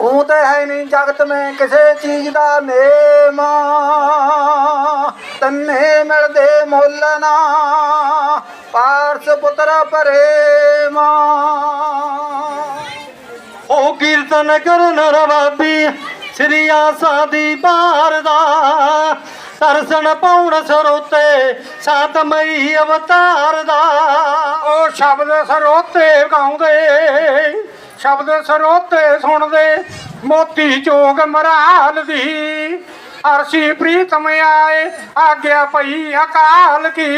ਉਹ ਤੇ ਹੈ ਨਹੀਂ ਜਗਤ ਮੈਂ ਕਿਸੇ ਚੀਜ਼ ਦਾ ਨੇਮ। ਤੰਨੇ ਮਿਲਦੇ ਮੁੱਲ ਨਾ, ਪਾਰਸ ਪੁੱਤਰ ਪ੍ਰੇਮ। ਉਹ ਕੀਰਤਨ ਕਰਨ ਰਵਾਬੀ ਸ੍ਰੀ ਆਸਾ ਦੀ ਬਾਰ ਦਾ, ਦਰਸ਼ਨ ਪਾਉਣ ਸਰੋਤੇ ਸਾਤਮਈ ਅਵਤਾਰ ਦਾ। ਉਹ ਸ਼ਬਦ ਸਰੋਤੇ ਗਾਉਂਦੇ ਸ਼ਬਦ ਸਰੋਤੇ ਸੁਣਦੇ, ਮੋਤੀ ਚੋਗ ਮਰਾਲ ਦੀ। ਅਰਸ਼ੀ ਪ੍ਰੀਤਮ ਆਏ, ਆਗਿਆ ਪਈ ਅਕਾਲ ਕੀ।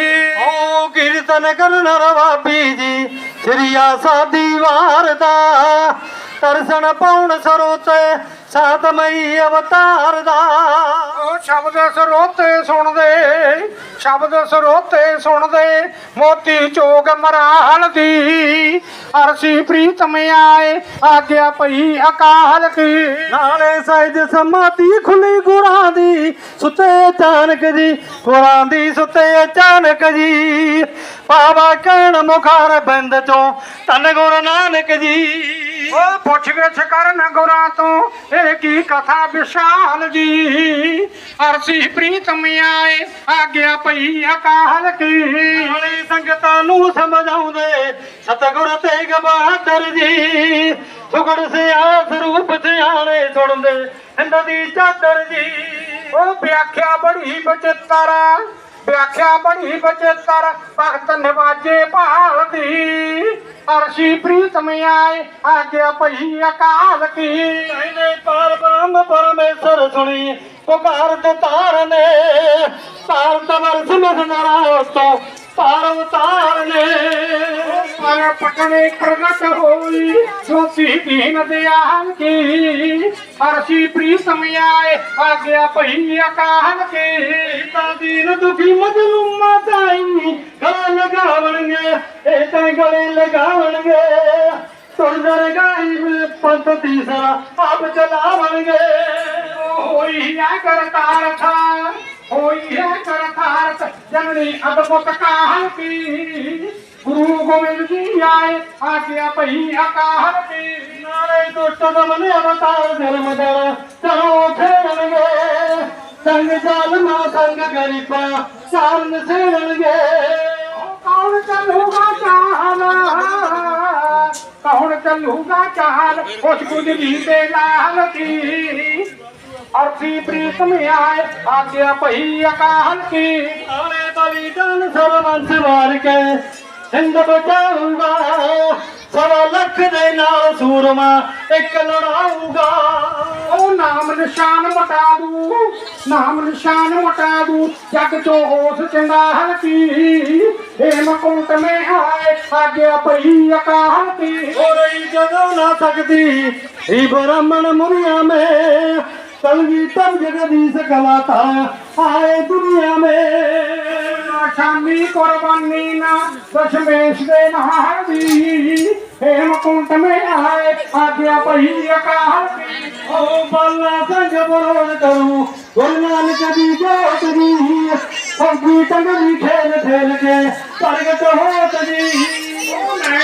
ਓ ਕੀਰਤਨ ਕਰਨ ਰਵਾਬੀ ਜੀ, ਸ੍ਰੀ ਆਸਾ ਦੀ ਵਾਰ ਦਾ। ਦਰਸ਼ਨ ਪਾਉਣ ਸਰੋਤੇ ਸਾਤਮਈ ਅਵਤਾਰ ਦਾ। ਉਹ ਸ਼ਬਦ ਸਰੋਤੇ ਸੁਣਦੇ ਸ਼ਬਦ ਸਰੋਤੇ ਸੁਣਦੇ ਮੋਤੀ ਚੋਗ ਮਰਾਲ ਦੀ। ਅਰਸ਼ੀ ਪ੍ਰੀਤਮ ਆਏ ਆਗਿਆ ਪਈ ਅਕਾਲ ਕੀ। ਨਾਲੇ ਸਹਿਜ ਸਮਾਧੀ ਖੁੱਲੀ ਗੁਰਾਂ ਦੀ ਸੁੱਤੇ ਅਚਾਨਕ ਜੀ ਗੁਰਾਂ ਦੀ ਸੁੱਤੇ ਅਚਾਨਕ ਜੀ। ਪਾਵਾ ਕਹਿਣ ਮੁਖਾਰ ਬੰਦ ਚੋਂ ਤਨ ਗੁਰੂ ਨਾਨਕ ਜੀ। ਉਹ ਪੁੱਛ ਗਿੱਛ ਕਰਨ ਗੁਰਾਂ ਤੋਂ ਇਹ ਕੀ ਕਥਾ ਵਿਸ਼ਾਲ ਜੀ? ਅਰਸੀ ਪ੍ਰੀਤਮ ਆਏ ਆਗਿਆ ਪਈ ਅਕਾਲ ਕੀ? ਨਾਲੇ ਸੰਗਤਾਂ ਨੂੰ ਸਮਝਾਉਂਦੇ ਸਤਿਗੁਰ ਤੇਗ ਬਹਾਦਰ ਜੀ। ਸੁਗੜ ਸਿਆਸ ਰੂਪ ਸਿਆਣੇ ਸੁਣਦੇ ਹਿੰਦ ਦੀ ਚਾਦਰ ਜੀ। ਉਹ ਵਿਆਖਿਆ ਬੜੀ ਬਚਿੱਤਰ ਵਿਆਖਿਆ ਬੜੀ ਬਚਿੱਤਰ ਭਗਤ ਨਿਵਾਜੇ ਭਾਲਦੀ ਅਰਸ਼ੀ ਪ੍ਰੀਤਮ ਆਏ ਆਗਿਆ ਪਈ ਅਕਾਲ ਕੀ ਇਹਨੇ ਪਾਰ ਬ੍ਰਹਮ ਪਰਮੇਸ਼ਰ ਸੁਣੀ ਪੁਕਾਰ ਤੇ ਤਾਰ ਨੇ, ਤਾਰ ਤਵਰ ਸਮਝ ਨਰਾ ਤੋਂ ਪਾਰ ਉਤਾਰ ਨੇ। ਪਰ ਪਟਨੇ ਪ੍ਰਗਟ ਹੋਈ ਸੋਤੀ ਦੀਨ ਦਿਆਲ ਕੀ ਅਰਸ਼ੀ ਪ੍ਰੀਤਮ ਆਏ ਆਗਿਆ ਪਈ ਅਕਾਲ ਕੀ। ਤਾਂ ਦੀਨ ਦੁਖੀ ਮਜਲੂਮਾ ਤਾਈ, ਗਲੇ ਲਗਾਵਣਗੇ, ਇਹ ਤਾਂ ਗਲੇ ਲਗਾਵਣਗੇ। ਤੁਰਦਰ ਗਾਈ ਪੰਤ ਤੀਸਰਾ ਆਪ ਚਲਾਵਣਗੇ ਹੋਈ ਹੈ ਕਰਤਾਰ ਥਾ ਹੋਈ ਹੈ ਕਰਤਾਰ ਜਨਨੀ ਅਦਭੁਤ ਕਾਹਲ ਕੀ? ਗੁਰੂ ਗੋਬਿੰਦ ਜੀ ਆਏ ਆਗਿਆ ਪਈ ਅਕਾਲ ਕੀ? ਨਾਲੇ ਦੁਸ਼ਟ ਦਮਨ ਅਵਤਾਰ ਧਰਮ ਦਰ, ਚਲੋ ਖੇਡਣਗੇ ਸੰਗ ਜ਼ਾਲਮਾ ਸੰਗ ਗਰੀਬਾ, ਸਾਰਨ ਸੇਣਗੇ ਕੌਣ ਚੱਲੂਗਾ ਚਾਹਨਾ ਕੌਣ ਚੱਲੂਗਾ ਚਾਲ ਉਸ ਗੁਜਰੀ ਦੇ ਲਾਲ ਕੀ? ਅਰਥੀ ਪ੍ਰੀਤਮ ਆਏ ਆਗਿਆ ਭਈ ਅਕਾਲ ਕੀ। ਨਾਲੇ ਬਲੀਦਾਨ ਸਰਵੰਸ ਵਾਰ ਕੇ, ਹਿੰਦ ਬਚਾਊਗਾ। ਸਵਾ ਲੱਖ ਦੇ ਨਾਲ ਸੂਰਮਾ ਇੱਕ ਲੜਾਊਗਾ। ਉਹ ਨਾਮ ਨਿਸ਼ਾਨ ਮਟਾ ਦੂ, ਨਾਮ ਨਿਸ਼ਾਨ ਮਟਾ ਦੂ, ਜਗ ਚੋਂ ਉਸ ਚੰਗਾਲ ਕੀ। ਇਹ ਮਕੁੰਟ ਮੇ ਆਏ ਆਗਿਆ ਭਈ ਅਕਾਲ ਕੀ। ਹੋ ਰਹੀ ਜਦੋਂ ਨਾ ਸਕਦੀ ਇਹ ਬ੍ਰਾਹਮਣ ਮੁਰੀਆਂ ਮੇ तलवी तम जगदीश कलाता आए दुनिया में। शामी कुर्बानी ना दशमेश दे महावी हेम कुंट में आए आज्ञा पहिया का। ओ बल्ला संग बरोड करूं गुरु नानक दी जोत दी सब गीत में खेल खेल के परगत हो तदी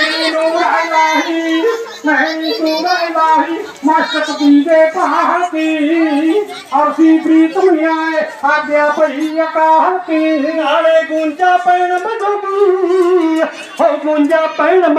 ਨਹੀਂ ਨੂਰ ਇਲਾਹੀ ਨਹੀਂ ਨੂਰ ਇਲਾਹੀ ਮਸਤਕ ਦੀਵੇ ਭਾਤੀ ਅਰਸੀ ਪ੍ਰੀਤਮ ਆਏ ਆਗਿਆ ਭਈ ਅਕਾਲ ਨਾਲੇ ਗੁੰਜਾ ਪੈਣ ਮਜੂਗੀ ਹੋ ਗੁੰਜਾ ਪੈਣ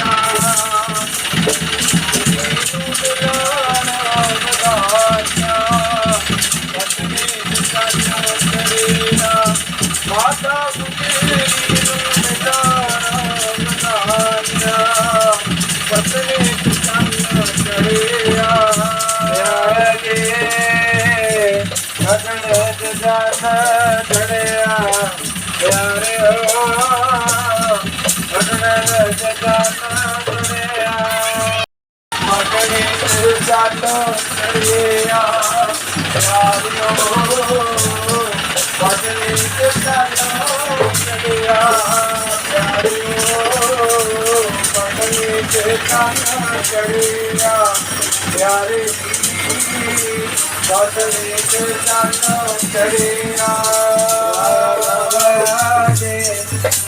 ਮਗਨੇ ਤੇ ਚੱਲ ਚੜਿਆ ਪਿਆਰਿਓ ਮਗਨੇ ਤੇ ਚੱਲ ਚੜਿਆ ਪਿਆਰਿਓ ਮਗਨੇ ਤੇ ਚੱਲ ਚੜਿਆ ਪਿਆਰੇ ਜੀ ਮਗਨੇ ਤੇ ਚੱਲ ਚੜਿਆ ਜੇ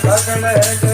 ਮਗਨੇ ਤੇ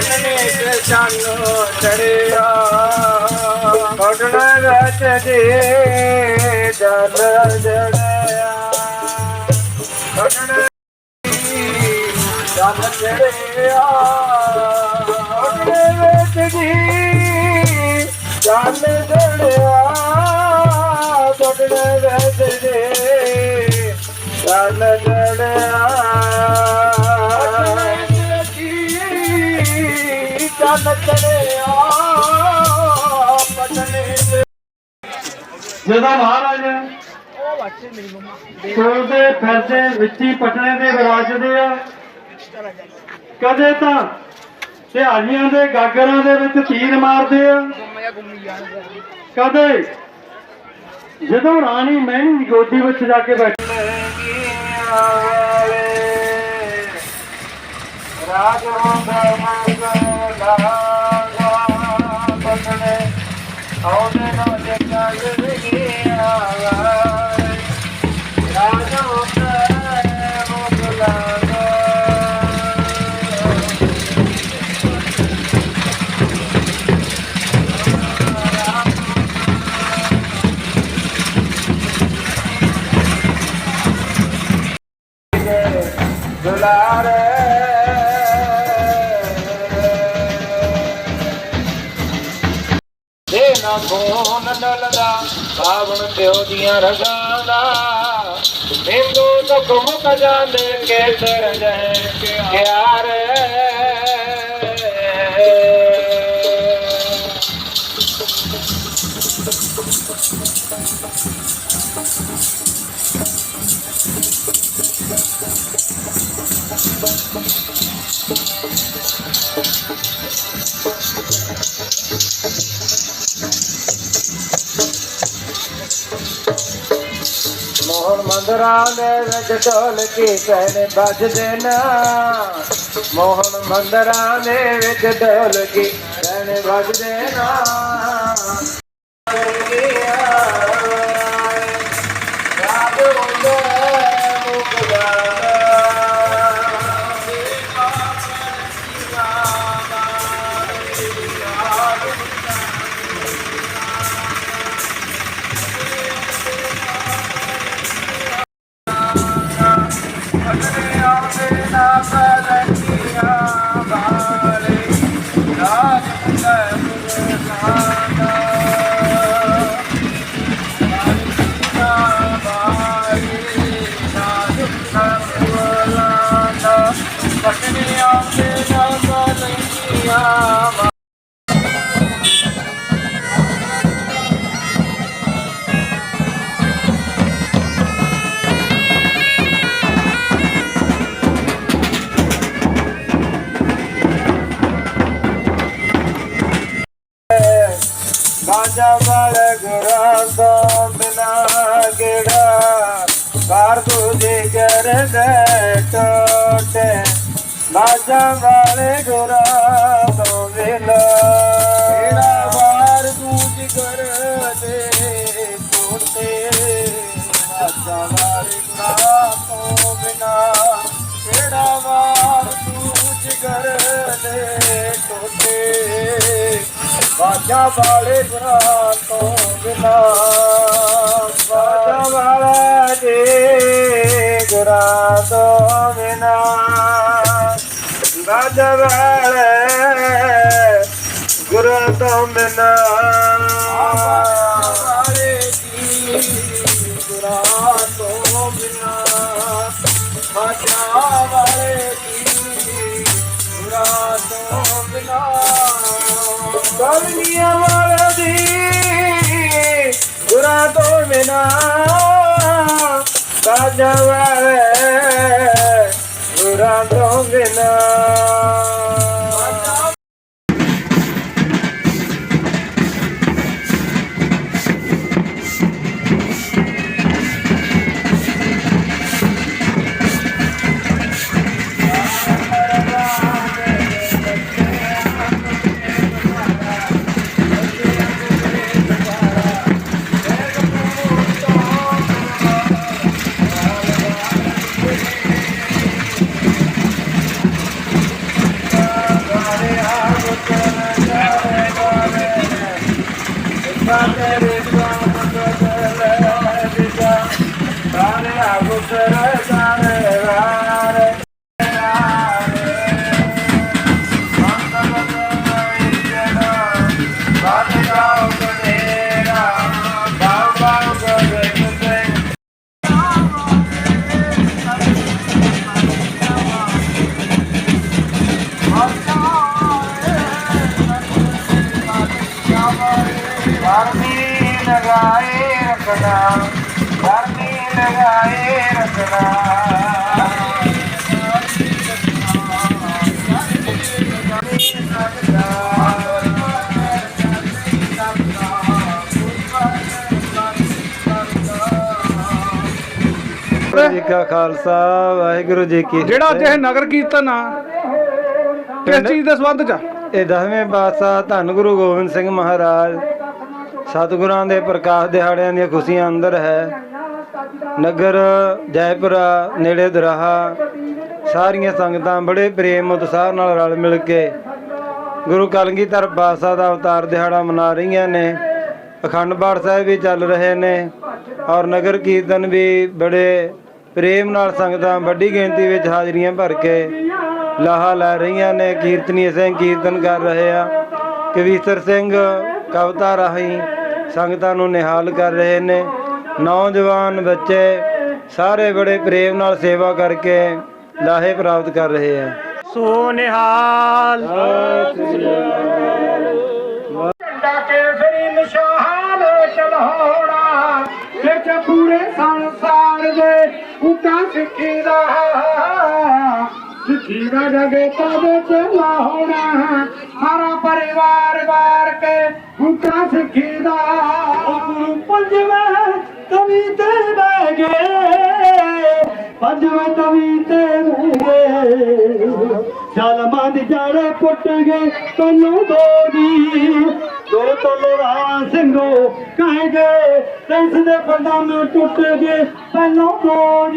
ਪਟਨੇ ਤੇ ਚੰਨ ਚੜਿਆ। ਪਟਨੇ ਵਿੱਚ ਦੇ ਜਲ ਜੜਿਆ। ਪਟਨੇ ਚੱਲ ਚੜਿਆ ਉਹਦੇ ਵਿੱਚ ਜੀ ਚੱਲ ਚੜਿਆ ਤੁਹਾਡੇ ਵਿੱਚ ਜੀ ਚੱਲ ਚੜਿਆ ਚੱਲ ਚੜਿਆ ਪਟਨੇ ਤੇ ਜਦੋਂ ਮਹਾਰਾਜ ਤੁਰਦੇ ਫਿਰਦੇ ਵਿੱਚੀ ਪਟਨੇ ਦੇ ਵਿਰਾਜਦੇ ਆ। ਕਦੇ ਤਾਂ ਸਿਹਾਰੀਆਂ ਦੇ ਗਾਗਰਾਂ ਦੇ ਵਿੱਚ ਤੀਰ ਮਾਰਦੇ ਆ। ਕਦੇ ਜਦੋਂ ਰਾਣੀ ਮਹਿਣੀ ਦੀ ਗੋਦੀ ਵਿੱਚ ਜਾ ਕੇ ਬੈਠ। ਰਾਜ ਹੁੰਦਾ ਮੰਗਲਾ I'll ਸਾਵਣ ਪਿਓ ਦੀਆਂ ਰਗਾਂ ਦਾ। ਹਿੰਦੂ ਤੋਂ ਮੁਕ ਜਾਂਦੇ ਕੇਸਰ ਜੈ ਪਿਆਰੇ ਮੋਹਨ ਮੰਦਰਾਂ ਦੇ ਵਿੱਚ ਢੋਲ ਕੀ ਕਹਿਣੇ ਵੱਜਦੇ ਨਾ ਮੋਹਨ ਮੰਦਰਾਂ ਦੇ ਵਿੱਚ ਢੋਲ ਕੀ ਕਹਿਣੇ ਵੱਜਦੇ ਨਾ Thank you. ਤੁਝੇ ਕਰਦੇ ਟੋਟੇ ਬਾਜਾ ਵਾਲੇ ਗੁਰਾਂ ਤੋਂ ਬਿਨਾ ਕਿਹੜਾ ਵਾਰ ਤੁਝ ਕਰਦੇ ਟੋਟੇ ਬਾਜਾ ਵਾਲੇ ਗੁਰਾਂ ਤੋਂ ਬਿਨਾ ਕਿਹੜਾ ਵਾਰ ਤੁਝ ਕਰਦੇ ਟੋਟੇ ਬਾਜਾ ਵਾਲੇ ਗੁਰਾਂ ਤੋਂ ਬਿਨਾ ਬਾਜਾ ਵਾਲੇ ਦੇ ਗੁਰਾਂ ਤੋਂ ਬਿਨਾ ਬਾਜਾ ਵਾਲੇ ਗੁਰਾਂ ਤੋਂ ਬਿਨਾ ਵਾਲੇ ਦੀ ਗੁਰਾਂ ਤੋਂ ਬਿਨਾ ਬਾਜਾ ਵਾਲੇ ਦੀ ਗੁਰਾਂ ਤੋਂ ਬਿਨਾ ਬਲਨੀਆਂ ਵਾਲੇ ਦੀ ਗੁਰਾਂ ਤੋਂ ਬਿਨਾ ਬਾਜਾ ਵਾਲੇ ਗੁਰਾਂ ਤੋਂ ਬਿਨਾ Hare Hare ਲਗਾਏ ਰੱਖਣਾ ਗਰਮੀ ਲਗਾਏ ਰੱਖਣਾ ਵਾਹਿਗੁਰੂ ਜੀ ਕਾ ਖਾਲਸਾ ਵਾਹਿਗੁਰੂ ਜੀ ਕੀ ਜਿਹੜਾ ਅੱਜ ਇਹ ਨਗਰ ਕੀਰਤਨ ਆ ਕਿਸ ਚੀਜ਼ ਦੇ ਸੰਬੰਧ ਚ ਆ? ਇਹ ਦਸਵੇਂ ਪਾਤਸ਼ਾਹ ਧੰਨ ਗੁਰੂ ਗੋਬਿੰਦ ਸਿੰਘ ਮਹਾਰਾਜ ਸਤਿਗੁਰਾਂ ਦੇ ਪ੍ਰਕਾਸ਼ ਦਿਹਾੜਿਆਂ ਦੀਆਂ ਖੁਸ਼ੀਆਂ ਅੰਦਰ ਹੈ। ਨਗਰ ਜੈਪੁਰਾ, ਨੇੜੇ ਦਰਾਹਾ, ਸਾਰੀਆਂ ਸੰਗਤਾਂ ਬੜੇ ਪ੍ਰੇਮ ਉਤਸ਼ਾਹ ਨਾਲ ਰਲ ਮਿਲ ਕੇ ਗੁਰੂ ਕਲਗੀਧਰ ਪਾਤਸ਼ਾਹ ਦਾ ਅਵਤਾਰ ਦਿਹਾੜਾ ਮਨਾ ਰਹੀਆਂ ਨੇ। ਅਖੰਡ ਪਾਠ ਸਾਹਿਬ ਵੀ ਚੱਲ ਰਹੇ ਨੇ ਔਰ ਨਗਰ ਕੀਰਤਨ ਵੀ ਬੜੇ ਪ੍ਰੇਮ ਨਾਲ ਸੰਗਤਾਂ ਵੱਡੀ ਗਿਣਤੀ ਵਿੱਚ ਹਾਜ਼ਰੀਆਂ ਭਰ ਕੇ ਲਾਹਾ ਲੈ ਰਹੀਆਂ ਨੇ। ਕੀਰਤਨੀ ਸਿੰਘ ਕੀਰਤਨ ਕਰ ਰਹੇ ਆ। ਕਵੀਸ਼ਰ ਸਿੰਘ ਕਵਤਾ ਰਾਹੀਂ ਸੰਗਤਾਂ ਨੂੰ ਨਿਹਾਲ ਕਰ ਰਹੇ ਨੇ। ਨੌਜਵਾਨ ਬੱਚੇ ਸਾਰੇ ਬੜੇ ਪ੍ਰੇਮ ਨਾਲ ਸੇਵਾ ਕਰਕੇ ਲਾਹੇ ਪ੍ਰਾਪਤ ਕਰ ਰਹੇ ਆ। ਸੋ ਨਿਹਾਲ। ਝੰਡਾ ਕੇਸਰੀ ਨਿਸ਼ਾਨ ਚਲਾਉਣਾ ਵਿੱਚ ਪੂਰੇ ਸੰਸਾਰ ਦੇ ਉਤਾ ਸਿੱਖੀ ਦਾ ਸਿੱਖੀ ਦਾ ਜਗੇ ਤਦੇ ਚਲਾਉਣਾ ਸਾਰਾ ਪਰਿਵਾਰ ਵਾਰ ਕੇ ਉਤਾ ਸਿੱਖੀ ਦਾ ਗੁਰੂ ਪੰਜਵੇਂ ਤਵੀ ਤੇ ਬਹਿ ਗਏ। ਪੰਜਵੇਂ ਤਵੀ ਤੇ ਬਹਿ ਗਏ। ਜ਼ਾਲਮਾਂ ਦੀ ਜੜੇ ਪੁੱਟ ਗਏ ਤੈਨੂੰ ਦੋ ਦੀ ਦੋ ਤਲਵਾਰਾਂ ਸਿੰਘੋ ਕਹਿ ਗਏ। ਤੈਸ ਦੇ ਫੰਡਾਂ ਟੁੱਟ ਗਏ ਤੈਨੂੰ ਦੋ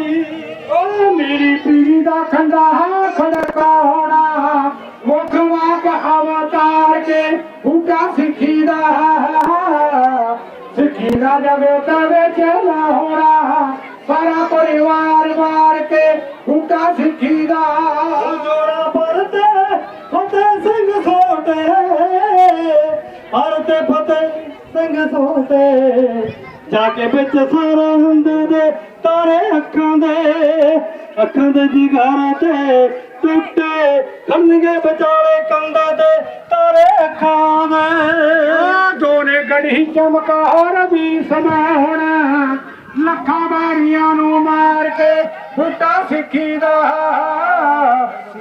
ਓ ਮੇਰੀ ਪੀੜੀ ਦਾ ਖੰਡਾ ਖੜਕਾ ਹੋਣਾ ਮੁਖ ਵਾਕ ਅਵਤਾਰ ਕੇ ਹੁਕਾ ਸਿੱਖੀ ਦਾ ਸਿੱਖੀ ਦਾ ਜਵੇ ਤਵੇ ਚਲਾ ਹੋਣਾ ਸਾਰਾ ਪਰਿਵਾਰ ਵਾਰ ਕੇ ਹੁਕਾ ਸਿੱਖੀ ਦਾ ਜੋੜਾ ਪਰਤੇ ਫਤਿਹ ਸਿੰਘ ਸੋਟੇ ਪਰਤੇ ਫਤਿਹ ਸਿੰਘ ਸੋਟੇ। ਜਾ ਕੇ ਵਿੱਚ ਸਾਰਾ ਹੁੰਦੇ ਦੇ ਤਾਰੇ ਅੱਖਾਂ ਦੇ ਅੱਖਾਂ ਦੇ ਜਿਗਰ ਤੇ ਟੁੱਟੇ ਖੰਗੇ ਵਿਚਾਲੇ ਕੰਦਾ ਦੇ ਤਾਰੇ ਅੱਖਾਂ ਦੇ। ਜੋ ਨੇ ਗੜੀ ਚਮਕਾਰ ਵੀ ਸਮਾਉਣਾ ਲੱਖਾਂ ਬਾਰੀਆਂ ਨੂੰ ਮਾਰ ਕੇ ਫੁੱਟਾ ਸਿੱਖੀ ਦਾ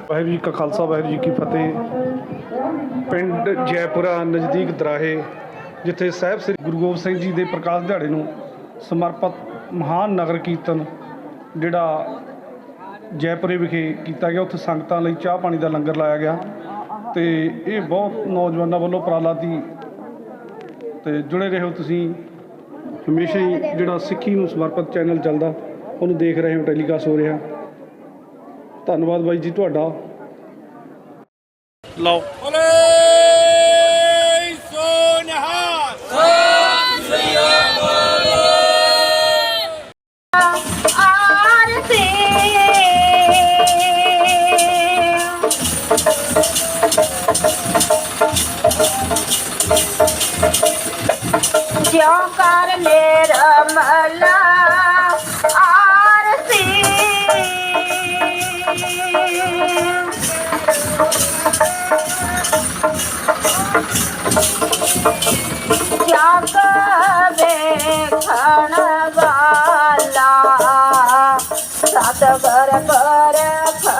ਵਾਹਿਗੁਰੂ ਜੀ ਕਾ ਖਾਲਸਾ, ਵਾਹਿਗੁਰੂ ਜੀ ਕੀ ਫਤਿਹ। ਪਿੰਡ ਜੈਪੁਰਾ ਨਜ਼ਦੀਕ ਦਰਾਹੇ, ਜਿੱਥੇ ਸਾਹਿਬ ਸ੍ਰੀ ਗੁਰੂ ਗੋਬਿੰਦ ਸਿੰਘ ਜੀ ਦੇ ਪ੍ਰਕਾਸ਼ ਦਿਹਾੜੇ ਨੂੰ ਸਮਰਪਿਤ ਮਹਾਨ ਨਗਰ ਕੀਰਤਨ ਜਿਹੜਾ ਜੈਪੁਰੇ ਵਿਖੇ ਕੀਤਾ ਗਿਆ ਉੱਥੇ ਸੰਗਤਾਂ ਲਈ ਚਾਹ ਪਾਣੀ ਦਾ ਲੰਗਰ ਲਾਇਆ ਗਿਆ ਤੇ ਇਹ ਬਹੁਤ ਨੌਜਵਾਨਾਂ ਵੱਲੋਂ ਉਪਰਾਲਾ ਦੀ ਤੇ ਜੁੜੇ ਰਹੋ ਤੁਸੀਂ। ਹਮੇਸ਼ਾ ਹੀ ਜਿਹੜਾ ਸਿੱਖੀ ਨੂੰ ਸਮਰਪਿਤ ਚੈਨਲ ਚੱਲਦਾ ਉਹਨੂੰ ਦੇਖ ਰਹੇ ਹੋ ਟੈਲੀਕਾਸਟ ਹੋ ਰਿਹਾ। ਧੰਨਵਾਦ ਬਾਈ ਜੀ ਤੁਹਾਡਾ। ਲਓ। ਜਿਉ ਕਰ ਮੇਰਾ ਮਲਾ ਆਰਤੀ ਜਗ ਵੇਖਣ ਵਾਲਾ ਸਤਿਗੁਰ ਕਰ ਦਰਸ਼ਨ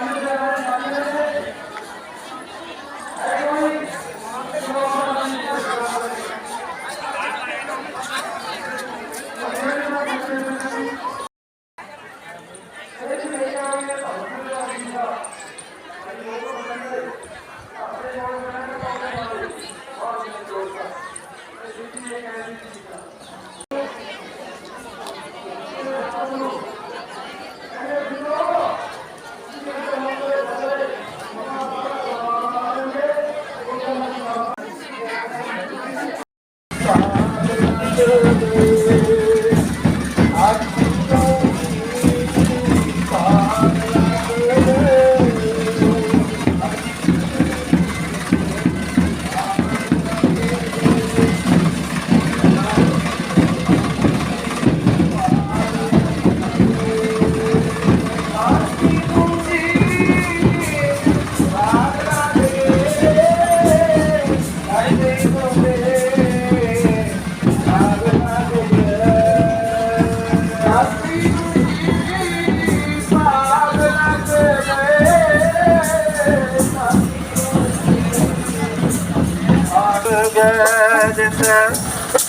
ਜਿਤ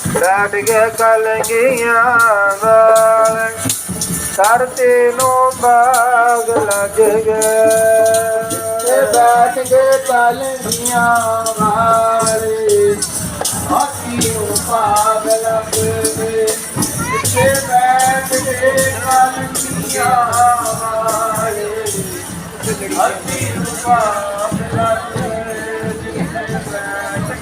ਬੈਠ ਕੇ ਕਲਗੀਆਂ ਵਾਲ। ਕਰਤੇ ਨੂੰ ਬਾਗ ਲੱਗ ਗਏ। ਬੈਠ ਕੇ ਕਲਗੀਆਂ ਵਾਲੇ। ਹਾਥੀ ਨੂੰ ਬਾਗ ਲੱਗ ਗਏ। ਤੇ ਬੈਠ ਕੇ ਕਲਗੀਆਂ ਵਾਲੇ। ਹਾਥੀ ਨੂੰ ਬਾਗ ਲੱਗ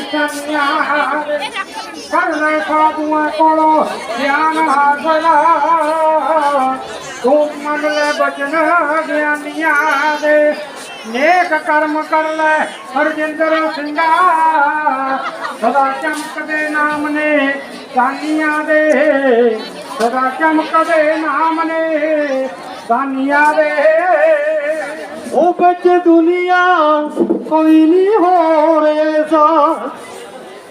ਕਰਮਾਂ ਕਰ ਲੈ ਸਾਧੂਆਂ ਕੋਲੋਂ ਗਿਆਨ ਹਾਸਲਾ ਤੂੰ ਮੰਨ ਲੈ ਬਚਨ ਗਿਆਨੀਆਂ ਦੇ ਨੇਕ ਕਰਮ ਕਰ ਲੈ ਹਰਜਿੰਦਰ ਸਿੰਘਾ ਸਦਾ ਚਮਕਦੇ ਨਾਮ ਨੇ ਦਾਨੀਆਂ ਦੇ ਸਦਾ ਚਮਕਦੇ ਨਾਮ ਨੇ ਦਾਨੀਆਂ ਦੇ ਉਹ ਵਿੱਚ ਦੁਨੀਆ ਕੋਈ ਨਹੀਂ ਹੋ ਰੇਸਾ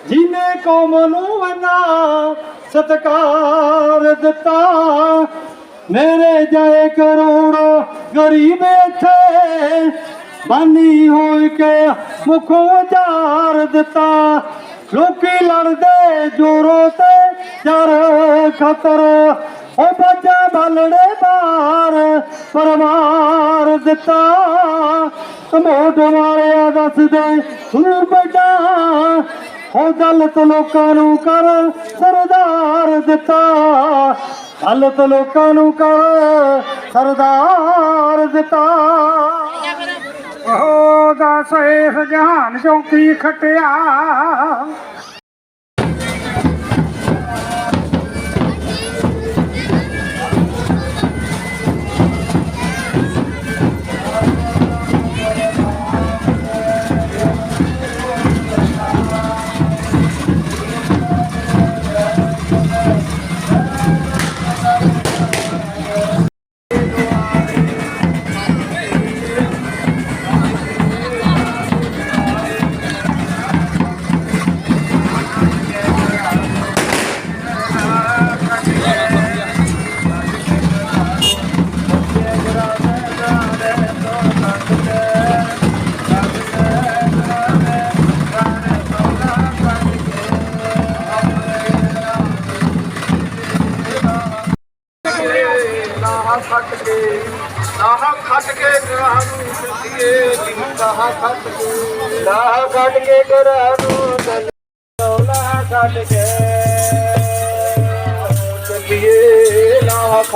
ਜਿਨੇ ਕੌਮ ਨੂੰ ਇਨਾ ਸਤਕਾਰ ਦਿੱਤਾ, ਮੇਰੇ ਜਾਏ ਕਰੋੜ ਗਰੀਬ ਇੱਥੇ ਬਾਨੀ ਹੋਈ ਕੇ ਮੁਖੋਂ ਜਾਰ ਦਿੱਤਾ। ਲੋਕੀ ਲੜਦੇ ਜੋਰੋ ਤੇ ਜਰ ਖਤਰ ਉਹ ਬੱਚਾ ਬਲੜੇ ਬਾਰ, ਪਰਵਾਰ ਦਿੱਤਾ। ਮੋਢ ਵਾਲਿਆ ਦੱਸਦੇ ਤੂੰ ਬੇਟਾ, ਹੋ ਦਲਤ ਲੋਕਾਂ ਨੂੰ ਕਰ, ਸਰਦਾਰ ਦਿੱਤਾ। ਦਲਤ ਲੋਕਾਂ ਨੂੰ ਕਰ, ਸਰਦਾਰ ਦਿੱਤਾ। ਉਹ ਦਸ ਇਸ ਜਹਾਨ ਚੋਂ ਖਟਿਆ।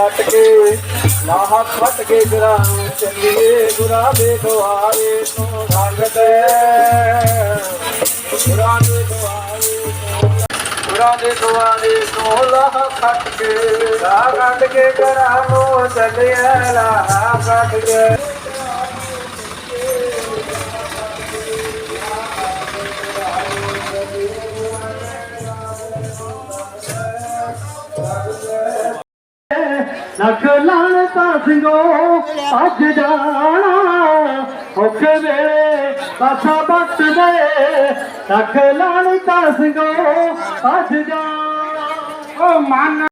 ਨਾਹ ਖੱਟ ਕੇ ਨਾਹ ਖੱਟ ਕੇ ਗਰਾਹ ਚੱਲੀਏ ਗੁਰਾਂ ਦੇ ਦੁਆਰੇ ਤੋਂ ਸੰਗਦੇ ਗੁਰਾਂ ਦੇ ਦੁਆਰੇ ਤੋਂ ਗੁਰਾਂ ਦੇ ਦੁਆਰੇ ਤੋਂ ਲਾਹ ਖੱਟ ਕੇ ਲਾਹ ਕੱਢ ਕੇ ਘਰਾਂ ਨੂੰ ਚੱਲਿਆ, ਲਾਹ ਕੱਢ ਕੇ ਲੱਖ ਲਾਣਤਾ ਸਿੰਘੋ ਅੱਜ ਜਾਣਾ ਔਖੇ ਵੇਲੇ ਪਾਸਾ ਬੱਟ ਦੇ। ਲੱਖ ਲਾਣਤਾ ਸਿੰਘੋ ਅੱਜ ਜਾਣਾ। ਉਹ ਮਨ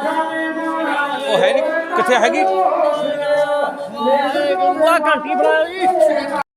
ਉਹ ਹੈ ਨਹੀਂ ਕਿੱਥੇ ਹੈਗੀ? ਉਹ ਘੰਟੀ ਬਣਾ ਜੀ